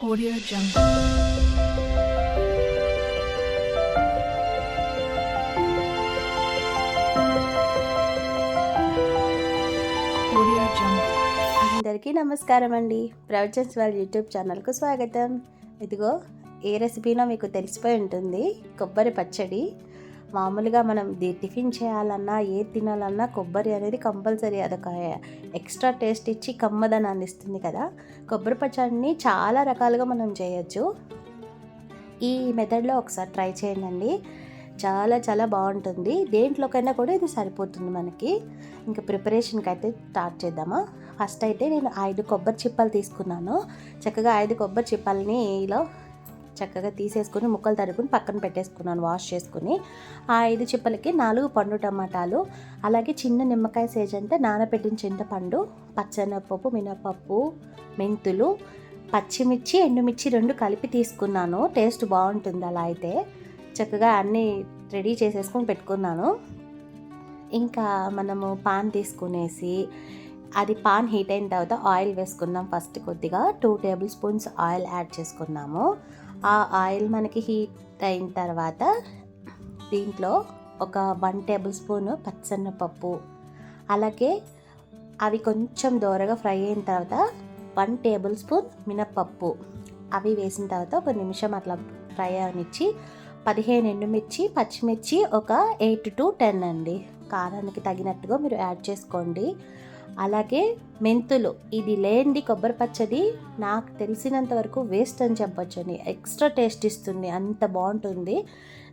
Audio Jungle. Audio Jungle. అందరికీ నమస్కారం అండి ప్రవచన్స్ వాళ్ళ యూట్యూబ్ ఛానల్కు స్వాగతం ఇదిగో ఏ రెసిపీనో మీకు తెలిసిపోయి ఉంటుంది కొబ్బరి పచ్చడి మామూలుగా మనం ది టిఫిన్ చేయాలన్నా ఏ తినాలన్నా కొబ్బరి అనేది కంపల్సరీ అదొక ఎక్స్ట్రా టేస్ట్ ఇచ్చి కమ్మదనాన్ని ఇస్తుంది కదా. కొబ్బరి పచ్చడిని చాలా రకాలుగా మనం చేయొచ్చు. ఈ మెథడ్లో ఒకసారి ట్రై చేయండి చాలా చాలా బాగుంటుంది. దేంట్లోకైనా కూడా ఇది సరిపోతుంది మనకి. ఇంకా ప్రిపరేషన్కి అయితే స్టార్ట్ చేద్దామా? ఫస్ట్ అయితే నేను ఐదు కొబ్బరి చిప్పలు తీసుకున్నాను. చక్కగా ఐదు కొబ్బరి చిప్పల్ని ఇలా చక్కగా తీసేసుకుని ముక్కలు తరుకుని పక్కన పెట్టేసుకున్నాను వాష్ చేసుకుని. ఆ ఐదు చిప్పలకి నాలుగు పండు టమాటాలు అలాగే చిన్న నిమ్మకాయ సేజ్ అంటే నానబెట్టిన చింతపండు పచ్చనపప్పు మినపప్పు మెంతులు పచ్చిమిర్చి ఎండుమిర్చి రెండు కలిపి తీసుకున్నాను. టేస్ట్ బాగుంటుంది అలా అయితే. చక్కగా అన్నీ రెడీ చేసేసుకొని పెట్టుకున్నాను. ఇంకా మనము పాన్ తీసుకునేసి అది పాన్ హీట్ అయిన తర్వాత ఆయిల్ వేసుకున్నాం ఫస్ట్ కొద్దిగా. Two tablespoons oil add చేసుకున్నాము. ఆ ఆయిల్ మనకి హీట్ అయిన తర్వాత దీంట్లో ఒక వన్ టేబుల్ స్పూన్ పచ్చనపప్పు అలాగే అవి కొంచెం దోరగా ఫ్రై అయిన తర్వాత వన్ టేబుల్ స్పూన్ మినప్పప్పు. అవి వేసిన తర్వాత ఒక నిమిషం అట్లా ఫ్రై అవనిచ్చి పదిహేను ఎండుమిర్చి పచ్చిమిర్చి ఒక ఎయిట్ టు టెన్ అండి. కారానికి తగినట్టుగా మీరు యాడ్ చేసుకోండి. అలాగే మెంతులు. ఇది లేండి కొబ్బరి పచ్చడి. నాకు తెలిసినంత వరకు వేస్ట్ అని చెప్పొచ్చు అని ఎక్స్ట్రా టేస్ట్ ఇస్తుంది. అంత బాగుంటుంది.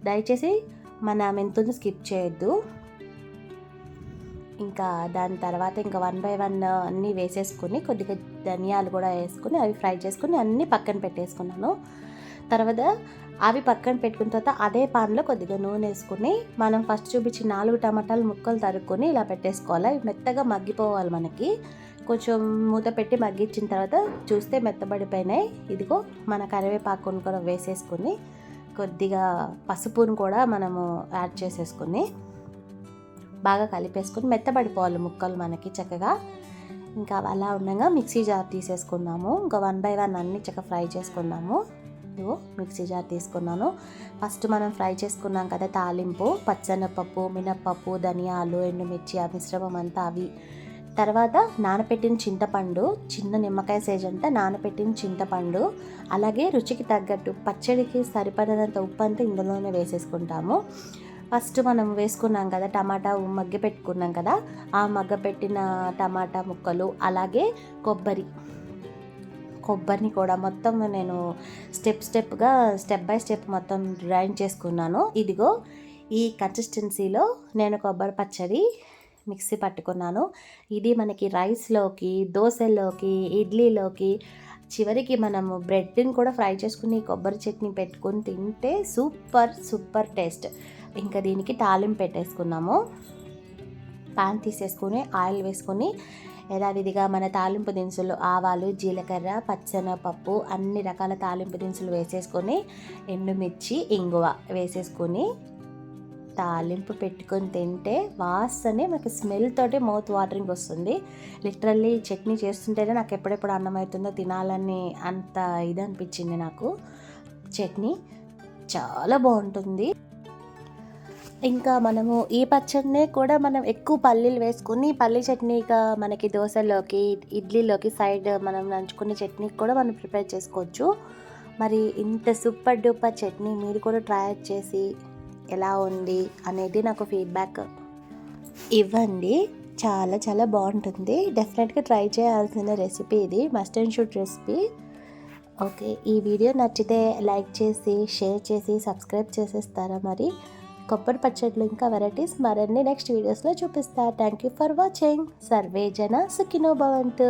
దయచేసి మన మెంతుని స్కిప్ చేయొద్దు. ఇంకా దాని తర్వాత ఇంకా వన్ బై వన్ అన్నీ వేసేసుకుని కొద్దిగా ధనియాలు కూడా వేసుకుని అవి ఫ్రై చేసుకుని అన్నీ పక్కన పెట్టేసుకున్నాను. తర్వాత అవి పక్కన పెట్టుకున్న తర్వాత అదే పాన్లో కొద్దిగా నూనె వేసుకుని మనం ఫస్ట్ చూపించి నాలుగు టమాటాలు ముక్కలు తరుక్కొని ఇలా పెట్టేసుకోవాలి. మెత్తగా మగ్గిపోవాలి మనకి. కొంచెం మూత పెట్టి మగ్గించిన తర్వాత చూస్తే మెత్తబడిపోయినాయి. ఇదిగో మన కరివేపాకును కూడా వేసేసుకుని కొద్దిగా పసుపును కూడా మనము యాడ్ చేసేసుకుని బాగా కలిపేసుకుని మెత్తబడిపోవాలి ముక్కలు మనకి చక్కగా. ఇంకా అలా ఉండగా మిక్సీ జార్ తీసేసుకుందాము. ఇంకా వన్ బై వన్ అన్ని చక్కగా ఫ్రై చేసుకుందాము. ఇదిగో మిక్సీ జార్ తీసుకున్నాను. ఫస్ట్ మనం ఫ్రై చేసుకున్నాం కదా తాలింపు పచ్చనపప్పు మినప్పప్పు ధనియాలు ఎండుమిర్చి ఆ మిశ్రమం అంతా అవి. తర్వాత నానపెట్టిన చింతపండు చిన్న నిమ్మకాయ సైజ్ అంతా నానపెట్టిన చింతపండు అలాగే రుచికి తగ్గట్టు పచ్చడికి సరిపడినంత ఉప్పు అంతా ఇందులోనే వేసేసుకుంటాము. ఫస్ట్ మనం వేసుకున్నాం కదా టమాటా మగ్గ పెట్టుకున్నాం కదా ఆ మగ్గ పెట్టిన టమాటా ముక్కలు అలాగే కొబ్బరి. కొబ్బరిని కూడా మొత్తం నేను స్టెప్ స్టెప్గా స్టెప్ బై స్టెప్ మొత్తం గ్రైండ్ చేసుకున్నాను. ఇదిగో ఈ కన్సిస్టెన్సీలో నేను కొబ్బరి పచ్చడి మిక్సీ పట్టుకున్నాను. ఇది మనకి రైస్లోకి దోశల్లోకి ఇడ్లీలోకి చివరికి మనము బ్రెడ్ని కూడా ఫ్రై చేసుకుని కొబ్బరి చట్నీ పెట్టుకొని తింటే సూపర్ సూపర్ టేస్ట్. ఇంకా దీనికి తాలింపు పెట్టేసుకున్నాము. పాన్ తీసేసుకొని ఆయిల్ వేసుకొని యథావిధిగా మన తాలింపు దినుసులు ఆవాలు జీలకర్ర పచ్చనపప్పు అన్ని రకాల తాలింపు దినుసులు వేసేసుకొని ఎండుమిర్చి ఇంగువ వేసేసుకొని తాలింపు పెట్టుకొని తింటే వాసనే మనకి స్మెల్ తోటి మౌత్ వాటరింగ్ వస్తుంది. లిటరల్లీ చట్నీ చేస్తుంటేనే నాకు ఎప్పుడెప్పుడు అన్నం అవుతుందో తినాలని అంత ఇది అనిపించింది నాకు. చట్నీ చాలా బాగుంటుంది. ఇంకా మనము ఈ పచ్చడినే కూడా మనం ఎక్కువ పల్లీలు వేసుకుని పల్లీ చట్నీగా మనకి దోశలోకి ఇడ్లీలోకి సైడ్ మనం నంచుకునే చట్నీ కూడా మనం ప్రిపేర్ చేసుకోవచ్చు. మరి ఇంత సూపర్ డూపర్ చట్నీ మీరు కూడా ట్రై చేసి ఎలా ఉంది అనేది నాకు ఫీడ్బ్యాక్ ఇవ్వండి. చాలా చాలా బాగుంటుంది. డెఫినెట్గా ట్రై చేయాల్సిన రెసిపీ ఇది must and should recipe. Okay ఈ వీడియో నచ్చితే లైక్ చేసి షేర్ చేసి సబ్స్క్రైబ్ చేసేస్తారా మరి? కొబ్బరి పచ్చడిలో ఇంకా వెరైటీస్ మరిన్ని నెక్స్ట్ వీడియోస్లో చూపిస్తా. థ్యాంక్ యూ ఫర్ వాచింగ్ సర్వే జన సుఖినో భవంతు.